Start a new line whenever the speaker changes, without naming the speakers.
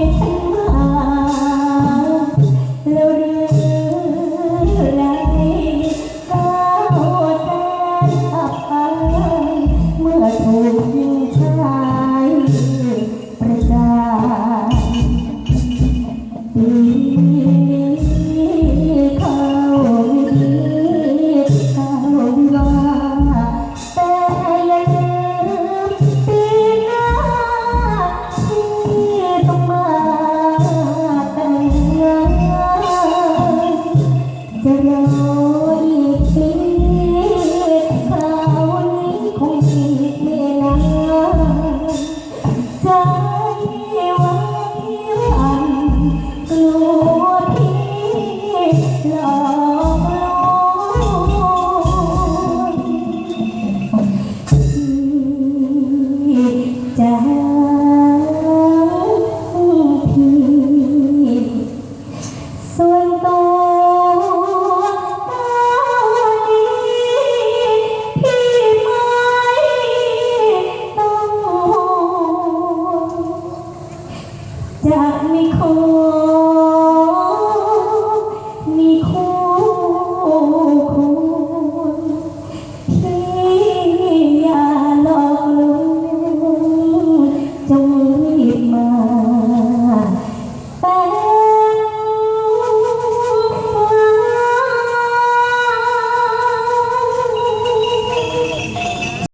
会痛。 ส่วนตัวตอนนี้พี่ไม่ต้องจะไม่คง